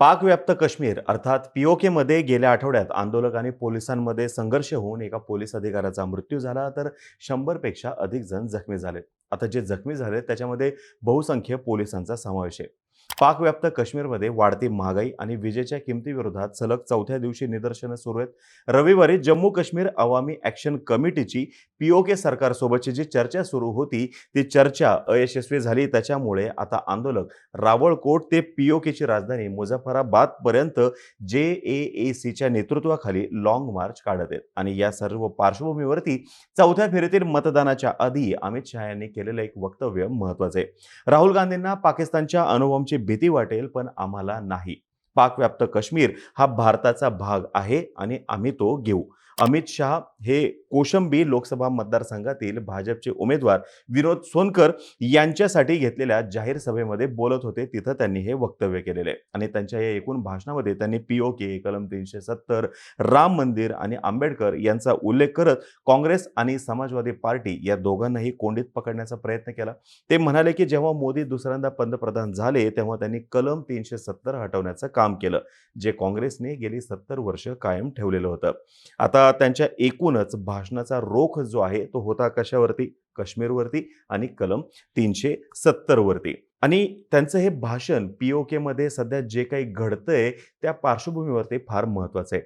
पाकव्याप्त काश्मीर अर्थात पीओकेमध्ये गेल्या आठवड्यात आंदोलक आणि पोलिसांमध्ये संघर्ष होऊन एका पोलीस अधिकाऱ्याचा मृत्यू झाला तर शंभरपेक्षा अधिक जण जखमी झाले. आता जे जखमी झाले त्याच्यामध्ये बहुसंख्य पोलिसांचा समावेश आहे. पाकव्याप्त काश्मीरमध्ये वाढती महागाई आणि विजेच्या किमतीविरोधात सलग चौथ्या दिवशी निदर्शनं सुरू आहेत. रविवारी जम्मू काश्मीर अवामी ॲक्शन कमिटीची पीओके सरकारसोबतची जी चर्चा सुरू होती ती चर्चा अयशस्वी झाली. त्याच्यामुळे आता आंदोलक रावळकोट ते पीओकेची राजधानी मुझफ्फराबादपर्यंत जे ए ए सीच्या नेतृत्वाखाली लाँग मार्च काढत आहेत. आणि या सर्व पार्श्वभूमीवरती चौथ्या फेरीतील मतदानाच्या आधी अमित शहा यांनी केलेलं एक वक्तव्य महत्वाचं आहे. राहुल गांधींना पाकिस्तानच्या अनुभवांची भीती वाटेल पण आम्हाला नाही. पाकव्याप्त काश्मीर हा भारताचा भाग आहे आणि आम्ही तो घेऊ. अमित शहा हे कोशंबी लोकसभा मतदारसंघातील भाजपचे उमेदवार विनोद सोनकर यांच्यासाठी घेतलेल्या जाहीर सभेमध्ये बोलत होते. तिथं त्यांनी हे वक्तव्य केलेले. आहे आणि त्यांच्या या एकूण भाषणामध्ये त्यांनी पीओके कलम तीनशे सत्तर राम मंदिर आणि आंबेडकर यांचा उल्लेख करत काँग्रेस आणि समाजवादी पार्टी या दोघांनाही कोंडीत पकडण्याचा प्रयत्न केला. ते म्हणाले की जेव्हा मोदी दुसऱ्यांदा पंतप्रधान झाले तेव्हा त्यांनी कलम तीनशे सत्तर हटवण्याचं काम केलं जे काँग्रेसने गेली सत्तर वर्ष कायम ठेवलेलं होतं. आता त्यांच्या एकूणच भाषणाचा रोख जो आहे तो होता कशावरती? काश्मीरवरती आणि कलम तीनशे सत्तरवरती आणि त्यांचं हे भाषण पी ओ केमध्ये सध्या जे काही घडतंय त्या पार्श्वभूमीवरती फार महत्वाचं आहे.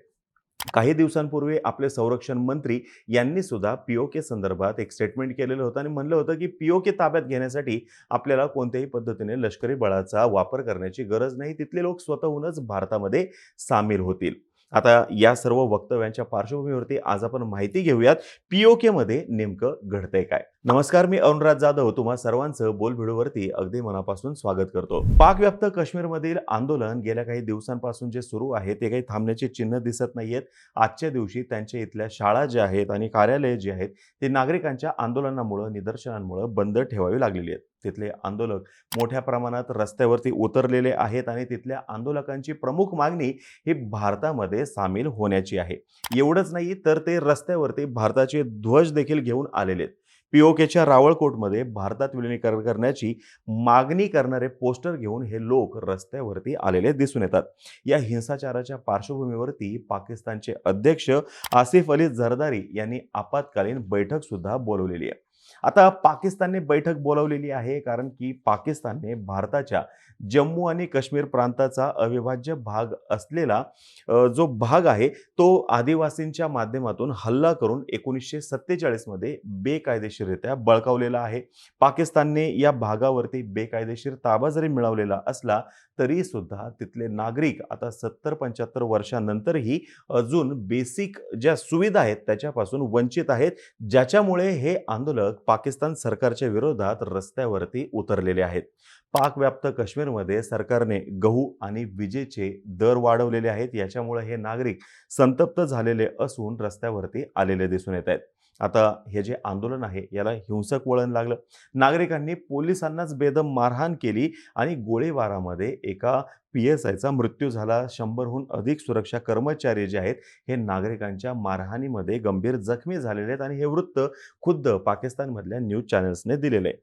काही दिवसांपूर्वी आपले संरक्षण मंत्री यांनी सुद्धा पीओके संदर्भात एक स्टेटमेंट केलेलं होतं आणि म्हणलं होतं की पीओके ताब्यात घेण्यासाठी आपल्याला कोणत्याही पद्धतीने लष्करी बळाचा वापर करण्याची गरज नाही. तिथले लोक स्वतःहूनच भारतामध्ये सामील होतील. आता या सर्व वक्तव्यांच्या पार्श्वभूमीवरती आज आपण माहिती घेऊयात. पीओके मध्ये नेमकं घडतंय काय? नमस्कार मी अरुणराज जाधव. तुम्हा सर्वांचं बोलभिडूवरती अगदी मनापासून स्वागत करतो. पाकव्याप्त काश्मीरमधील आंदोलन गेल्या काही दिवसांपासून जे सुरू आहे ते काही थांबण्याची चिन्ह दिसत नाहीयेत. आजच्या दिवशी त्यांच्या इथल्या शाळा ज्या आहेत आणि कार्यालय जी आहेत ते नागरिकांच्या आंदोलनामुळं निदर्शनांमुळं बंद ठेवावी लागलेली आहेत. तिथले आंदोलक मोठ्या प्रमाणात रस्त्यावरती उतरलेले आहेत आणि तिथल्या आंदोलकांची प्रमुख मागणी ही भारतामध्ये सामील होण्याची आहे. एवढंच नाही तर ते रस्त्यावरती भारताचे ध्वज देखील घेऊन आलेले आहेत. पीओकेच्या रावळकोटमध्ये भारतात विलिनीकरण करण्याची मागणी करणारे पोस्टर घेऊन हे लोक रस्त्यावरती आलेले दिसून येतात. या हिंसाचाराच्या पार्श्वभूमीवरती पाकिस्तानचे अध्यक्ष आसिफ अली झरदारी यांनी आपत्कालीन बैठक सुद्धा बोलवलेली आहे. आता पाकिस्तानने बैठक बोलावलेली आहे कारण की पाकिस्तानने भारताच्या जम्मू आणि काश्मीर प्रांताचा अविभाज्य भाग असलेला जो भाग आहे तो आदिवासींच्या माध्यमातून हल्ला करून एकोणीसशे सत्तेचाळीसमध्ये बेकायदेशीररित्या बळकावलेला आहे. पाकिस्तानने या भागावरती बेकायदेशीर ताबा जरी मिळवलेला असला तरी सुद्धा तिथले नागरिक आता सत्तर पंच्याहत्तर वर्षानंतरही अजून बेसिक ज्या सुविधा आहेत त्याच्यापासून वंचित आहेत ज्याच्यामुळे हे आंदोलक पाकिस्तान सरकारच्या विरोधात रस्त्यावरती उतरलेले आहेत. पाकव्याप्त काश्मीरमध्ये सरकारने गहू आणि विजेचे दर वाढवलेले आहेत. याच्यामुळे हे नागरिक संतप्त झालेले असून रस्त्यावरती आलेले दिसून येत आहेत. आता हे जे आंदोलन आहे याला हिंसक वळण लागलं. नागरिकांनी पोलिसांनाच बेदम मारहाण केली आणि गोळीबारामध्ये एका पी एस आयचा मृत्यू झाला. शंभरहून अधिक सुरक्षा कर्मचारी जे आहेत हे नागरिकांच्या मारहाणीमध्ये गंभीर जखमी झालेले आहेत आणि हे वृत्त खुद्द पाकिस्तानमधल्या न्यूज चॅनल्सने दिलेलं आहे.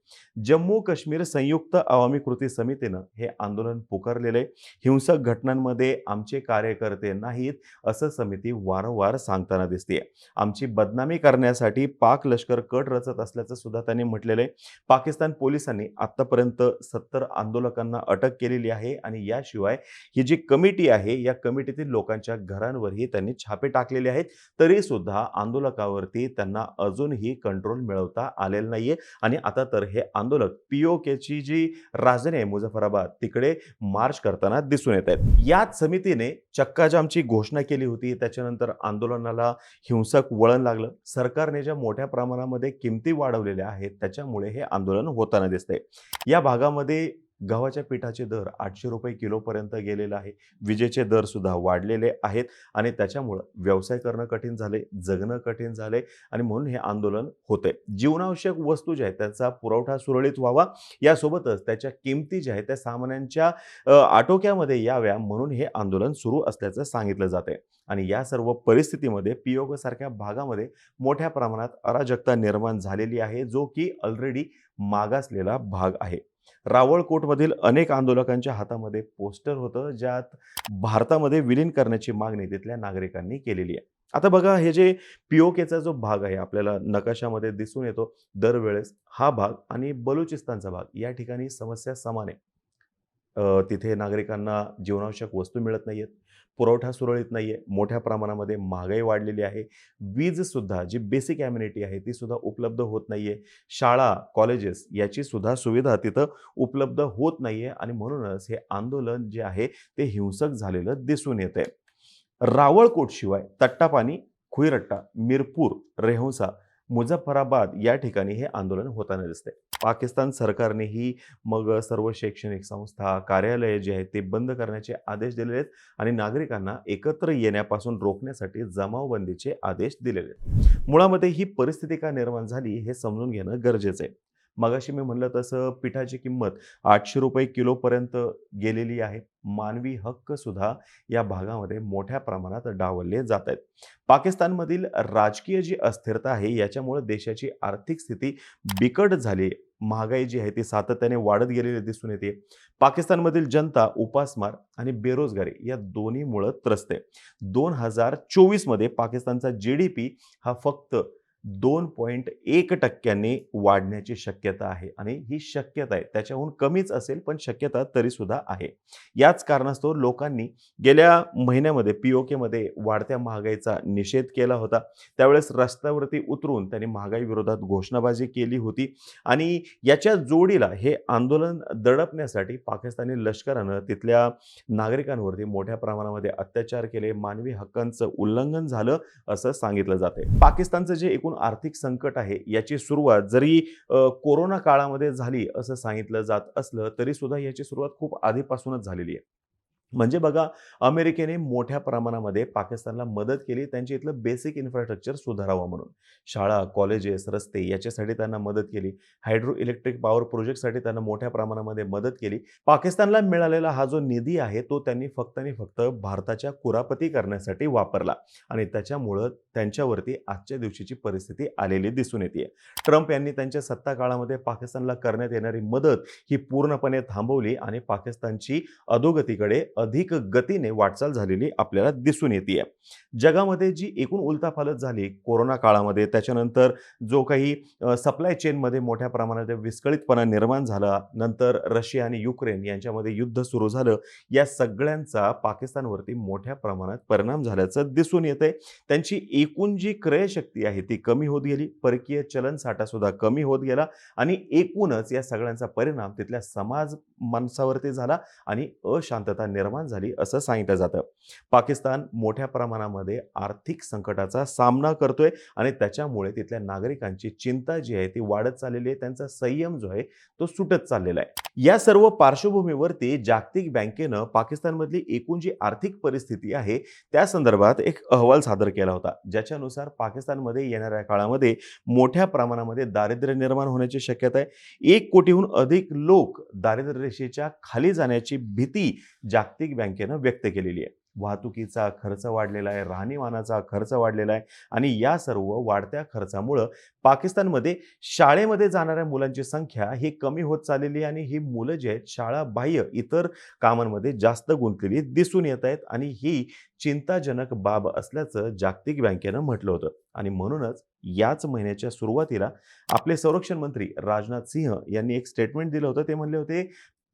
जम्मू काश्मीर संयुक्त अवामी कृती समितीनं हे आंदोलन पुकारलेलं आहे. हिंसक घटनांमध्ये आमचे कार्यकर्ते नाहीत असं समिती वारंवार सांगताना दिसते आमची बदनामी करण्यासाठी पाक लष्कर कट रचत असल्याचं सुद्धा त्यांनी म्हटलेलं आहे. पाकिस्तान पोलिसांनी आत्तापर्यंत सत्तर आंदोलकांना अटक केलेली आहे आणि याशिवाय शिवाय ही जी कमिटी आहे या कमिटीतील लोकांच्या घरांवरही त्यांनी छापे टाकलेले आहेत. तरी सुद्धा आंदोलकावरती त्यांना अजूनही कंट्रोल मिळवता आलेलं नाहीये. आणि आता तर हे आंदोलक पीओकेची जी राजधानी आहे मुझफ्फराबाद तिकडे मार्च करताना दिसून येत आहेत. याच समितीने चक्काजामची घोषणा केली होती. त्याच्यानंतर आंदोलनाला हिंसक वळण लागलं. सरकारने ज्या मोठ्या प्रमाणामध्ये किमती वाढवलेल्या आहेत त्याच्यामुळे हे आंदोलन होताना दिसतंय. या भागामध्ये गव्हाच्या पिठाचे दर आठशे रुपये किलोपर्यंत गेलेला आहे. विजेचे दर सुद्धा वाढलेले आहेत आणि त्याच्यामुळं व्यवसाय करणं कठीण झाले जगणं कठीण झाले आणि म्हणून हे आंदोलन होतंय. जीवनावश्यक वस्तू ज्या आहेत त्याचा पुरवठा सुरळीत व्हावा. यासोबतच त्याच्या किमती ज्या आहेत त्या सामान्यांच्या आटोक्यामध्ये याव्या म्हणून हे आंदोलन सुरू असल्याचं सांगितलं जाते आणि या सर्व परिस्थितीमध्ये पियोग सारख्या भागामध्ये मोठ्या प्रमाणात अराजकता निर्माण झालेली आहे जो की ऑलरेडी मागासलेला भाग आहे. रावळकोटमधील अनेक आंदोलकांच्या हातामध्ये पोस्टर होतं ज्यात भारतामध्ये विलीन करण्याची मागणी तिथल्या नागरिकांनी केलेली आहे. आता बघा हे जे पीओकेचा जो भाग आहे आपल्याला नकाशामध्ये दिसून येतो दरवेळेस हा भाग आणि बलुचिस्तानचा भाग या ठिकाणी समस्या समान आहे. तिथे नागरिकांना जीवनावश्यक वस्तू मिळत नाहीयेत. पुरवठा सुरळीत नाही आहे मोठ्या प्रमाणामध्ये महागाई वाढलेली आहे. वीजसुद्धा जी बेसिक ॲम्युनिटी आहे ती सुद्धा उपलब्ध होत नाही आहे शाळा कॉलेजेस याची सुद्धा सुविधा तिथं उपलब्ध होत नाही आहे आणि म्हणूनच हे आंदोलन जे आहे ते हिंसक झालेलं दिसून येत आहे रावळकोटशिवाय तट्टापानी खुईरट्टा मिरपूर रेहंसा मुझफ्फराबाद या ठिकाणी हे आंदोलन होताना दिसते पाकिस्तान सरकारनेही मग सर्व शैक्षणिक संस्था कार्यालये जे आहेत ते बंद करण्याचे आदेश दिलेले आहेत आणि नागरिकांना एकत्र येण्यापासून रोखण्यासाठी जमावबंदीचे आदेश दिलेले आहेत. मुळामध्ये ही परिस्थिती का निर्माण झाली हे समजून घेणं गरजेचं आहे. मगाशी मी म्हणलं तसं पिठाची किंमत आठशे रुपये किलोपर्यंत गेलेली आहे. मानवी हक्क सुद्धा या भागामध्ये मोठ्या प्रमाणात डावलले जात आहेत. पाकिस्तानमधील राजकीय जी अस्थिरता आहे याच्यामुळे देशाची आर्थिक स्थिती बिकट झाली महागाई जी आहे ती सातत्याने वाढत गेलेली दिसून येते. पाकिस्तानमधील जनता उपासमार आणि बेरोजगारी या दोन्हीमुळं त्रस्त आहे. दोन हजार चोवीसमध्ये पाकिस्तानचा जी डी पी हा फक्त दोन पॉईंट एक टक्क्यांनी वाढण्याची शक्यता आहे आणि ही शक्यता आहे. त्याच्याहून कमीच असेल पण शक्यता तरीसुद्धा आहे. याच कारणास्तव लोकांनी गेल्या महिन्यामध्ये पी ओ केमध्ये वाढत्या महागाईचा निषेध केला होता. त्यावेळेस रस्त्यावरती उतरून त्यांनी महागाई विरोधात घोषणाबाजी केली होती आणि याच्या जोडीला हे आंदोलन दडपण्यासाठी पाकिस्तानी लष्करानं तिथल्या नागरिकांवरती मोठ्या प्रमाणामध्ये अत्याचार केले. मानवी हक्कांचं उल्लंघन झालं असं सांगितलं जाते पाकिस्तानचं जे एकूण आर्थिक संकट आहे याची सुरुवात जरी कोरोना काळामध्ये झाली असं सांगितलं जात असलं तरी सुद्धा याची सुरुवात खूप आधीपासूनच झालेली आहे. म्हणजे बघा अमेरिकेने मोठ्या प्रमाणामध्ये पाकिस्तानला मदत केली. त्यांची इथलं बेसिक इन्फ्रास्ट्रक्चर सुधारावं म्हणून. शाळा कॉलेजेस रस्ते याच्यासाठी त्यांना मदत केली. हायड्रो इलेक्ट्रिक पॉवर प्रोजेक्टसाठी त्यांना मोठ्या प्रमाणामध्ये मदत केली. पाकिस्तानला मिळालेला हा जो निधी आहे तो त्यांनी फक्त आणि फक्त भारताच्या कुरापती करण्यासाठी वापरला. आणि त्याच्यामुळं त्यांच्यावरती आजच्या दिवशीची परिस्थिती आलेली दिसून येते ट्रम्प यांनी त्यांच्या सत्ता काळामध्ये पाकिस्तानला करण्यात येणारी मदत ही पूर्णपणे थांबवली आणि पाकिस्तानची अधोगतीकडे अधिक गतीने वाटचाल झालेली आपल्याला दिसून येते जगामध्ये जी एकूण उलथापालथ झाली कोरोना काळामध्ये त्याच्यानंतर जो काही सप्लाय चेनमध्ये मोठ्या प्रमाणात विस्कळीतपणा निर्माण झाला नंतर रशिया आणि युक्रेन यांच्यामध्ये युद्ध सुरू झालं या सगळ्यांचा पाकिस्तानवरती मोठ्या प्रमाणात परिणाम झाल्याचं दिसून येतंय. त्यांची एकूण जी क्रयशक्ती आहे ती कमी होत गेली परकीय चलन साठा सुद्धा कमी होत गेला आणि एकूणच या सगळ्यांचा परिणाम तिथल्या समाज माणसावरती झाला आणि अशांतता निर्माण निर्माण झाली असं सांगितलं जातं. पाकिस्तान मोठ्या प्रमाणामध्ये आर्थिक संकटाचा सामना करतोय आणि त्याच्यामुळे तिथल्या नागरिकांची चिंता जी आहे ती वाढत चाललेली आहे. त्यांचा संयम जो आहे तो सुटत चाललेला आहे. या सर्व पार्श्वभूमीवरती जागतिक बँकेनं पाकिस्तानमधली एकूण जी आर्थिक परिस्थिती आहे त्या संदर्भात एक अहवाल सादर केला होता. ज्याच्यानुसार पाकिस्तानमध्ये येणाऱ्या काळामध्ये मोठ्या प्रमाणामध्ये दारिद्र्य निर्माण होण्याची शक्यता आहे. एक कोटीहून अधिक लोक दारिद्र्य रेषेच्या खाली जाण्याची भीती जागतिक जागतिक बँकेनं व्यक्त केलेली आहे. वाहतुकीचा खर्च वाढलेला आहे राहणीमानाचा खर्च वाढलेला आहे आणि या सर्व वाढत्या खर्चामुळं पाकिस्तानमध्ये शाळेमध्ये जाणाऱ्या मुलांची संख्या ही कमी होत चाललेली आहे आणि ही मुलं जी आहेत शाळाबाह्य इतर कामांमध्ये जास्त गुंतलेली दिसून येत आहेत आणि ही चिंताजनक बाब असल्याचं जागतिक बँकेनं म्हटलं होतं. आणि म्हणूनच याच महिन्याच्या सुरुवातीला आपले संरक्षण मंत्री राजनाथ सिंह यांनी एक स्टेटमेंट दिलं होतं. ते म्हणले होते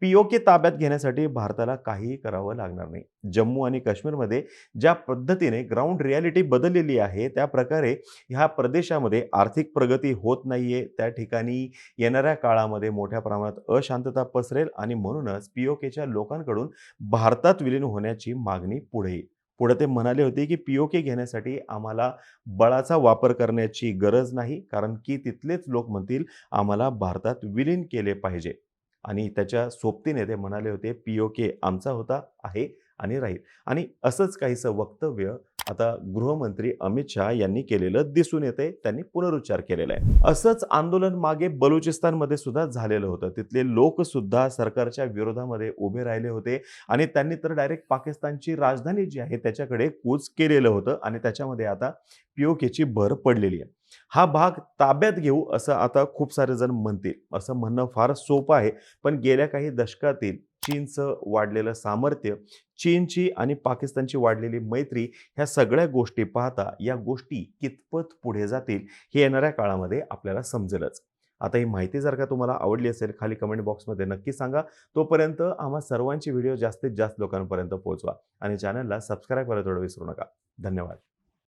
पीओके ताब्यात घेण्यासाठी भारताला काहीही करावं लागणार नाही. जम्मू आणि काश्मीरमध्ये ज्या पद्धतीने ग्राउंड रियालिटी बदललेली आहे त्या प्रकारे ह्या प्रदेशामध्ये आर्थिक प्रगती होत नाही आहे त्या ठिकाणी येणाऱ्या काळामध्ये मोठ्या प्रमाणात अशांतता पसरेल आणि म्हणूनच पीओकेच्या लोकांकडून भारतात विलीन होण्याची मागणी पुढे येईल पुढे ते म्हणाले होते की पीओके घेण्यासाठी आम्हाला बळाचा वापर करण्याची गरज नाही कारण की तिथलेच लोक म्हणतील आम्हाला भारतात विलीन केले पाहिजे. आणि त्याच्या सोबतीने ते म्हणाले होते पी ओ के आमचा होता आहे आणि राहील. आणि असंच काहीसं वक्तव्य आता गृहमंत्री अमित शहा यांनी केलेलं दिसून येते त्यांनी पुनरुच्चार केलेला आहे. असंच आंदोलन मागे बलुचिस्तानमध्ये सुद्धा झालेलं होतं. तिथले लोक सुद्धा सरकारच्या विरोधामध्ये उभे राहिले होते आणि त्यांनी तर डायरेक्ट पाकिस्तानची राजधानी जी आहे त्याच्याकडे कूच केलेलं होतं आणि त्याच्यामध्ये आता पीओकेची भर पडलेली आहे. हा भाग ताब्यात घेऊ असं आता खूप सारे जण म्हणतील. असं म्हणणं फार सोपं आहे. पण गेल्या काही दशकातील चीनचं वाढलेलं सामर्थ्य, चीनची आणि पाकिस्तानची वाढलेली मैत्री ह्या सगळ्या गोष्टी पाहता या गोष्टी कितपत पुढे जातील हे येणाऱ्या काळामध्ये आपल्याला समजेलच. आता ही माहिती जर का तुम्हाला आवडली असेल खाली कमेंट बॉक्समध्ये नक्की सांगा. तोपर्यंत आम्हा सर्वांची व्हिडिओ जास्तीत जास्त लोकांपर्यंत पोहोचवा आणि चॅनलला सबस्क्राईब करायला थोडं विसरू नका. धन्यवाद.